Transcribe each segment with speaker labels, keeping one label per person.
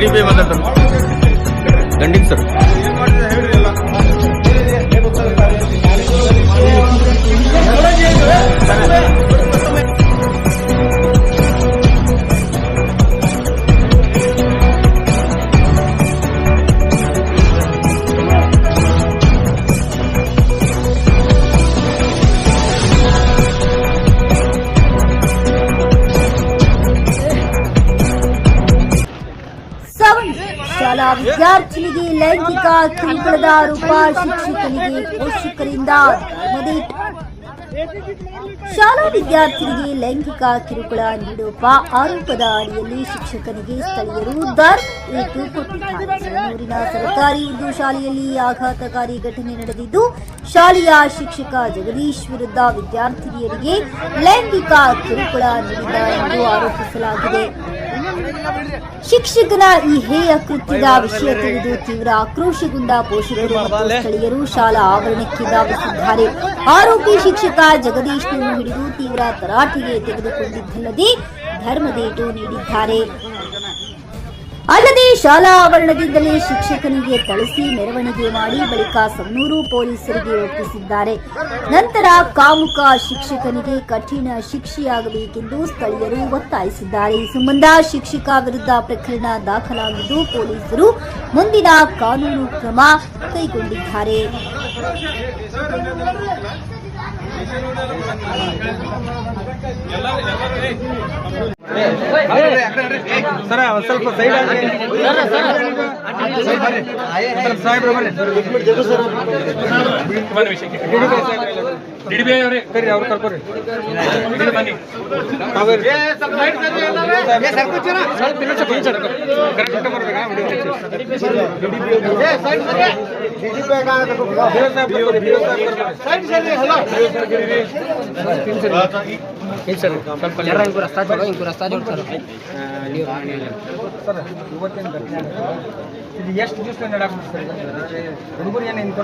Speaker 1: TDP వదలతాం దండింగ్ ವಿದ್ಯಾರ್ಥಿನಿಗೆ ಲೈಂಗಿಕ ಕಿರುಕುಳದ ರೂಪ ಶಿಕ್ಷಕನಿಗೆ ಪೋಷಕರಿಂದ ಶಾಲಾ ವಿದ್ಯಾರ್ಥಿನಿಗೆ ಲೈಂಗಿಕ ಕಿರುಕುಳ ನೀಡುವ ಆರೋಪದ ಅಡಿಯಲ್ಲಿ ಶಿಕ್ಷಕನಿಗೆ ಸ್ಥಳೀಯರು ದರ್ ಏಟು ಕೊಟ್ಟಿದ್ದಾರೆ. ಸರ್ಕಾರಿ ಉರ್ದು ಶಾಲೆಯಲ್ಲಿ ಆಘಾತಕಾರಿ ಘಟನೆ ನಡೆದಿದ್ದು, ಶಾಲೆಯ ಶಿಕ್ಷಕ ಜಗದೀಶ್ ವಿರುದ್ಧ ವಿದ್ಯಾರ್ಥಿನಿಯರಿಗೆ ಲೈಂಗಿಕ ಕಿರುಕುಳ ನೀಡಿದ ಎಂದು ಆರೋಪಿಸಲಾಗಿದೆ. ಶಿಕ್ಷಕನ ಈ ಹೇಯ ಕೃತ್ಯದ ವಿಷಯ ತಿಳಿದು ತೀವ್ರ ಆಕ್ರೋಶಗೊಂಡ ಪೋಷಕರು ಮತ್ತು ಸ್ಥಳೀಯರು ಶಾಲಾ ಆವರಣಕ್ಕೆ ಧಾವಿಸಿದ್ದಾರೆ. ಆರೋಪಿ ಶಿಕ್ಷಕ ಜಗದೀಶ್ನನ್ನು ಹಿಡಿದು ತೀವ್ರ ತರಾಟೆಗೆ ತೆಗೆದುಕೊಂಡಿದ್ದಲ್ಲದೆ ಧರ್ಮದೇಟು ನೀಡಿದ್ದಾರೆ. ಅಲ್ಲದೆ ಶಾಲಾ ಆವರಣದಿಂದಲೇ ಶಿಕ್ಷಕನಿಗೆ ಥಳಿಸಿ ಮೆರವಣಿಗೆ ಮಾಡಿ ಬಳಿಕ ಸನ್ನೂರು ಪೊಲೀಸರಿಗೆ ಒಪ್ಪಿಸಿದ್ದಾರೆ. ನಂತರ ಕಾಮುಕ ಶಿಕ್ಷಕನಿಗೆ ಕಠಿಣ ಶಿಕ್ಷೆಯಾಗಬೇಕೆಂದು ಸ್ಥಳೀಯರು ಒತ್ತಾಯಿಸಿದ್ದಾರೆ. ಈ ಸಂಬಂಧ ಶಿಕ್ಷಕ ವಿರುದ್ಧ ಪ್ರಕರಣ ದಾಖಲಾಗಿದ್ದು ಪೊಲೀಸರು ಮುಂದಿನ ಕಾನೂನು ಕ್ರಮ ಕೈಗೊಂಡಿದ್ದಾರೆ.
Speaker 2: ಸರ ಸ್ವಲ್ಪ ಸೈಡ್
Speaker 3: ఇంకో రస్తా
Speaker 2: ఇంకో రస్తా చూడతారు ಇದು ಎಷ್ಟು ದಿವಸ ಹುಡುಗರು ಏನು ನಿಮ್ಗೆ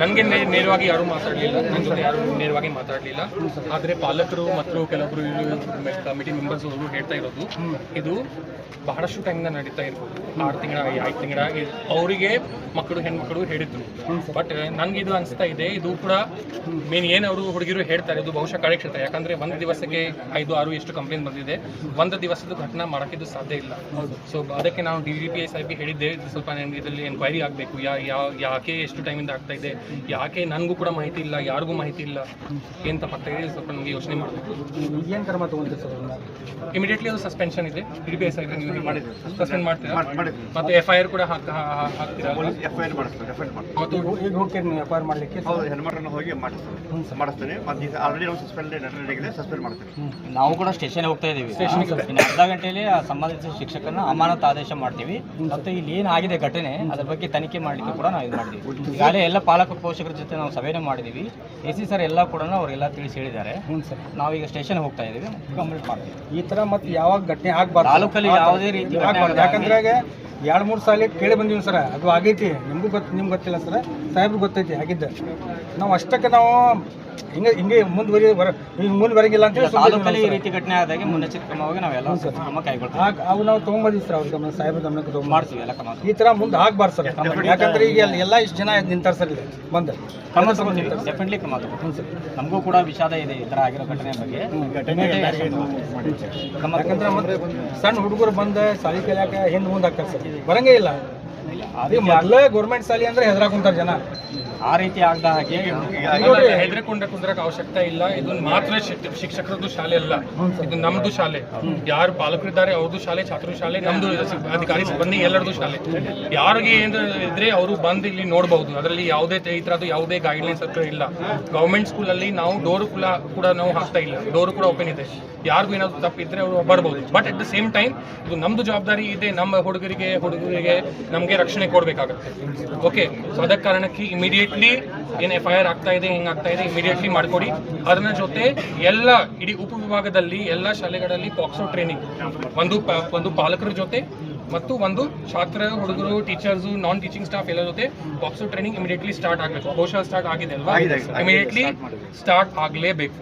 Speaker 3: ನನಗೆ ನೇರವಾಗಿ ಯಾರು ಮಾತಾಡಲಿಲ್ಲ. ನನ್ನ ಜೊತೆ ಯಾರು ನೇರವಾಗಿ ಮಾತಾಡಲಿಲ್ಲ. ಆದರೆ ಪಾಲಕರು ಮತ್ತು ಕೆಲವೊಬ್ಬರು ಕಮಿಟಿ ಮೆಂಬರ್ಸ್ ಅವರು ಹೇಳ್ತಾ ಇರೋದು ಇದು ಬಹಳಷ್ಟು ಟೈಮಿಂದ ನಡೀತಾ ಇರ್ಬೋದು. ಆರು ತಿಂಗಳ ಐದು ತಿಂಗಳ ಅವರಿಗೆ ಮಕ್ಕಳು ಹೆಣ್ಮಕ್ಳು ಹೇಳಿದ್ರು. ಬಟ್ ನನಗೆ ಇದು ಅನಿಸ್ತಾ ಇದೆ ಇದು ಕೂಡ ಮೇನ್ ಏನು ಅವರು ಹುಡುಗಿರು ಹೇಳ್ತಾರೆ ಇದು ಬಹುಶಃ ಕಾರ್ಯಕ್ಷೇತ್ರ. ಯಾಕಂದ್ರೆ ಒಂದು ದಿವಸಕ್ಕೆ ಐದು ಆರು ಎಷ್ಟು ಕಂಪ್ಲೇಂಟ್ ಬಂದಿದೆ. ಒಂದು ದಿವಸದ ಘಟನಾ ಮಾಡೋಕ್ಕಿದು ಸಾಧ್ಯ ಇಲ್ಲ. ಸೊ ಅದಕ್ಕೆ ನಾವು D D P S I B ಹೇಳಿದ್ದೆ ಸ್ವಲ್ಪ ನನಗೆ ಇದರಲ್ಲಿ ಎನ್ಕ್ವೈರಿ ಆಗಬೇಕು. ಯಾ ಯಾವ ಯಾಕೆ ಎಷ್ಟು ಟೈಮಿಂದ ಆಗ್ತಾ ಇದೆ? ಯಾಕೆ ನನಗೂ ಕೂಡ ಮಾಹಿತಿ ಇಲ್ಲ ಯಾರಿಗೂ ಮಾಹಿತಿ ಇಲ್ಲ? ಏನು ತಪ್ಪಾಗ್ತಾ ಇದೆ? ಸ್ವಲ್ಪ ನನಗೆ ಯೋಚನೆ ಮಾಡಬೇಕು.
Speaker 2: ಏನು ಕ್ರಮ ಸರ್?
Speaker 3: ಇಮಿಡಿಯೇಟ್ಲಿ ಅದು ಸಸ್ಪೆನ್ಷನ್ ಇದೆ. ಡಿ ಪಿ ಎಸ್ ಐ ನೀವು ಸಸ್ಪೆಂಡ್ ಮಾಡ್ತೀರಾ? ಮತ್ತೆ ಎಫ್ ಐ ಆರ್ ಕೂಡ ಹಾಕ್ತೀರಾ?
Speaker 4: ಎಫ್ ಐ ಆರ್
Speaker 2: ಈಗ ನೀವು ಎಫ್ ಐ ಆರ್ ಮಾಡಲಿಕ್ಕೆ
Speaker 4: ಹೌದು ಹೆಣ್ಮಕ್ಳನ್ನ ಹೋಗಿ ಮಾಡಿಸ್ತಾರೆ. ಮಾಡಿಸ್ತಾರೆ. ಮತ್ತು ಈಗ ಆಲ್ರೆಡಿ ನಾವು ಸಸ್ಪೆಂಡ್ ನಡೆದಿದೆ ಸಸ್ಪೆಂಡ್ ಮಾಡ್ತೀವಿ.
Speaker 5: ನಾವು ಕೂಡ ಸ್ಟೇಷನ್ ಹೋಗ್ತಾ ಇದ್ದೀವಿ. ಇನ್ನು ಅರ್ಧ ಗಂಟೆಯಲ್ಲಿ ಆ ಸಂಬಂಧಿಸಿದ ಶಿಕ್ಷಕರನ್ನ ಅಮಾನತು ಆದೇಶ ಮಾಡ್ತೀವಿ. ಮತ್ತು ಇಲ್ಲಿ ಏನಾಗಿದೆ ಘಟನೆ ಅದ್ರ ಬಗ್ಗೆ ತನಿಖೆ ಮಾಡಲಿಕ್ಕೆ ಕೂಡ ನಾವು ಇದು ಮಾಡಿದ್ವಿ ಈಗಾಗಲೇ ಎಲ್ಲ ಪಾಲಕ ಪೋಷಕರ ಜೊತೆ ನಾವು ಸಭೆನೇ ಮಾಡಿದ್ದೀವಿ ಎ ಸಿ ಸರ್ ಎಲ್ಲ ಕೂಡ ಅವರೆಲ್ಲ ತಿಳಿಸಿ ಹೇಳಿದ್ದಾರೆ.
Speaker 2: ಹ್ಞೂ ಸರ್.
Speaker 5: ನಾವೀಗ ಸ್ಟೇಷನ್ ಹೋಗ್ತಾ ಇದ್ದೀವಿ. ಕಂಪ್ಲೀಟ್ ಮಾಡ್ತೀವಿ
Speaker 2: ಈ ಥರ ಮತ್ತೆ ಯಾವಾಗ ಘಟನೆ ಆಗ್ಬಾರ್ದು?
Speaker 5: ತಾಲೂಕಲ್ಲಿ ಯಾವುದೇ ರೀತಿ
Speaker 2: ಯಾಕಂದ್ರೆ ಎರಡು ಮೂರು ಸಾಲ ಕೇಳಿ ಬಂದೀವಿ ಸರ. ಅದು ಆಗೈತಿ. ನಿಮಗೂ ಗೊತ್ತು ನಿಮ್ಗೆ ಗೊತ್ತಿಲ್ಲ ಸರ. ಸಾಹೇಬ್ರಿಗೆ ಗೊತ್ತೈತಿ, ಆಗಿದ್ದ. ನಾವು ಅಷ್ಟಕ್ಕೆ ನಾವು ಹಿಂಗೆ ಹಿಂಗೆ ಮುಂದುವರಿ ಬರ ಹಿಂಗೆ ಮುಂದೆ ಬರಂಗಿಲ್ಲ ಅಂತ ಹೇಳಿ
Speaker 5: ತಾಲೂಕಲ್ಲಿ ಈ ರೀತಿ ಘಟನೆ ಆದಾಗ ಮುನ್ನೆಚ್ಚರಿಕೆ ಕ್ರಮವಾಗಿ ನಾವೆಲ್ಲ ಕ್ರಮ ಕೈಗೊಳ್ತೀವಿ.
Speaker 2: ಅವು ನಾವು ತೊಗೊಂಬಂದಿವಿ ಸರ್ ಅವ್ರ ಗಮನ ಸಾಹೇಬ್ರ ಗಮನಕ್ಕೆ ತೊಗೊಂಡು
Speaker 5: ಮಾಡ್ತೀವಿ ಎಲ್ಲ ಕ್ರಮ.
Speaker 2: ಈ ಥರ ಮುಂದೆ ಆಗ್ಬಾರ್ದು ಸರ್. ಯಾಕಂದ್ರೆ ಈಗ ಎಲ್ಲ- ಎಲ್ಲ ಇಷ್ಟು ಜನ ನಿಂತಾರೆ ಸರ್ ಇಲ್ಲಿ ಬಂದು.
Speaker 5: ಕ್ರಮ ತಗೊಳ್ತೀವಿ ಡೆಫಿನೆಟ್ಲಿ ಕ್ರಮ ತಗೊಳ್ತೀವಿ ನಮಗೂ ಕೂಡ ವಿಷಾದ ಇದೆ ಈ ಥರ ಆಗಿರೋ ಘಟನೆ ಬಗ್ಗೆ. ಘಟನೆ ಕ್ರಮ
Speaker 2: ಯಾಕಂದ್ರೆ ಮತ್ತೆ ಸಣ್ಣ ಹುಡುಗರು ಬಂದು ಸಾಲಿ ಕಲಿಯಾಕ ಹಿಂದೆ ಮುಂದೆ ಆಗ್ತಾರೆ ಸರ್. ಬರಂಗೇ ಇಲ್ಲ. ಅದೇ ಮೊದಲೇ ಗೌರ್ಮೆಂಟ್ ಸಾಲಿ ಅಂದ್ರೆ ಹೆದರಾಕೊಂತಾರೆ ಜನ.
Speaker 5: ಆ ರೀತಿ ಆಗದ ಹಾಗೆ
Speaker 3: ಹೆದರಿಕೊಂಡ ಕುಂದ್ರಕ್ಕೆ ಅವಶ್ಯಕತೆ ಇಲ್ಲ. ಇದು ಮಾತ್ರ ಶಿಕ್- ಶಿಕ್ಷಕರದ್ದು ಶಾಲೆ ಅಲ್ಲ. ಇದು ನಮ್ದು ಶಾಲೆ. ಯಾರು ಪಾಲಕರಿದ್ದಾರೆ ಅವ್ರದ್ದು ಶಾಲೆ ಛಾತ್ರ ಶಾಲೆ ನಮ್ದು ಅಧಿಕಾರಿ ಸಿಬ್ಬಂದಿ ಎಲ್ಲರದು ಶಾಲೆ. ಯಾರಿಗೆ ಏನಾದ್ರು ಇದ್ರೆ ಅವರು ಬಂದು ಇಲ್ಲಿ ನೋಡಬಹುದು. ಅದರಲ್ಲಿ ಯಾವುದೇ ಈ ತರದ್ದು ಯಾವುದೇ ಗೈಡ್ಲೈನ್ಸ್ ಹತ್ರ ಇಲ್ಲ. ಗೌರ್ಮೆಂಟ್ ಸ್ಕೂಲಲ್ಲಿ ನಾವು ಡೋರ್ ಕೂಡ ಕೂಡ ನಾವು ಹಾಕ್ತಾ ಇಲ್ಲ. ಡೋರ್ ಕೂಡ ಓಪನ್ ಇದೆ. ಯಾರಿಗೂ ಏನಾದ್ರು ತಪ್ಪಿದ್ರೆ ಅವರು ಬರ್ಬೋದು. But at the same time ಇದು ನಮ್ದು ಜವಾಬ್ದಾರಿ ಇದೆ. ನಮ್ಮ ಹುಡುಗರಿಗೆ ಹುಡುಗರಿಗೆ ನಮಗೆ ರಕ್ಷಣೆ ಕೊಡಬೇಕಾಗುತ್ತೆ. ಓಕೆ ಅದ ಕಾರಣಕ್ಕೆ ಕಾರಣಕ್ಕೆ ಇಮಿಡಿಯೇಟ್ಲಿ ಏನು ಎಫ್ ಐ ಆರ್ ಆಗ್ತಾ ಇದೆ ಹೆಂಗ್ ಆಗ್ತಾ ಇದೆ ಇಮಿಡಿಯೇಟ್ಲಿ ಮಾಡಿಕೊಡಿ. ಅದನ್ನ ಜೊತೆ ಎಲ್ಲ ಇಡೀ ಉಪವಿಭಾಗದಲ್ಲಿ ಎಲ್ಲ ಶಾಲೆಗಳಲ್ಲಿ ಪಾಕ್ಸೋ ಟ್ರೈನಿಂಗ್ ಒಂದು ಪ- ಒಂದು ಪಾಲಕರ ಜೊತೆ ಮತ್ತು ಒಂದು ಛಾತ್ರ ಹುಡುಗರು ಟೀಚರ್ಸ್ ನಾನ್ ಟೀಚಿಂಗ್ ಸ್ಟಾಫ್ ಎಲ್ಲ ಜೊತೆ ಪಾಕ್ಸೋ ಟ್ರೈನಿಂಗ್ ಇಮಿಡಿಯೇಟ್ಲಿ ಸ್ಟಾರ್ಟ್ ಆಗಬೇಕು. ಬಹುಶಃ ಸ್ಟಾರ್ಟ್ ಆಗಿದೆ ಅಲ್ವಾ. ಇಮಿಡಿಯೇಟ್ಲಿ ಸ್ಟಾರ್ಟ್ ಆಗಲೇಬೇಕು.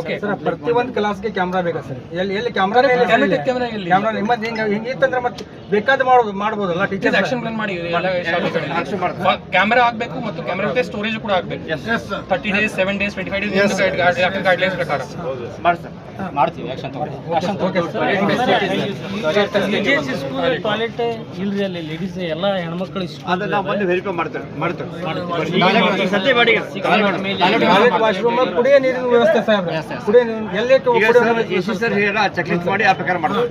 Speaker 3: ಓಕೆ
Speaker 2: ಸರ್ ಪ್ರತಿ ಒಂದು ಕ್ಲಾಸ್ಗೆ ಕ್ಯಾಮ್ರಾ ಬೇಕಾ ಸರ್? ಎಲ್ಲಿ ಎಲ್ಲಿ ಕ್ಯಾಮ್ರಾ
Speaker 3: ಎಲ್ಲಿ?
Speaker 2: ಕ್ಯಾಮ್ರಾ ನಿಮ್ಮದು ಹಿಂಗೆ ಹಿಂಗೆ ಇತ್ತಂದ್ರೆ ಮತ್ತೆ ಬೇಕಾದ ಮಾಡ್ಬೋದು ಮಾಡ್ಬೋದಲ್ಲ ಟೀಚರ್
Speaker 3: ಆಕ್ಷನ್ ಪ್ಲಾನ್ ಮಾಡಿ ಕ್ಯಾಮೆರಾ ಆಗಬೇಕು ಮತ್ತು ಕ್ಯಾಮೆರಾ ಜೊತೆ ಸ್ಟೋರೇಜ್ ಕೂಡ ಆಗಬೇಕು thirty days seven days twenty five days guidelines ಪ್ರಕಾರ.
Speaker 5: ಮಾಡ್ತೀವಿ ಆಕ್ಷನ್ ತಗೊಳ್ಳಿ. ಆಕ್ಷನ್
Speaker 6: ಟಾಯ್ಲೆಟ್ ಇಲ್ರಿ ಅಲ್ಲಿ ಲೇಡೀಸ್ ಎಲ್ಲ ಹೆಣ್ಮಕ್ಳು
Speaker 4: ಅದನ್ನ ಒಂದು ಬಂದು ವೆರಿಫೈ
Speaker 2: ಮಾಡ್ತಾರೆ ವಾಶ್ರೂಮ್ ಕುಡಿಯೋ ನೀರಿನ ವ್ಯವಸ್ಥೆ ಸಾಹೇಬ್ರೆ. ಕುಡಿಯೋ ಎಲ್ಲೇ
Speaker 4: ಸರ್ ಚೆಕ್ ಮಾಡಿ ಆ ಪ್ರಕಾರ ಮಾಡ್ತಾರೆ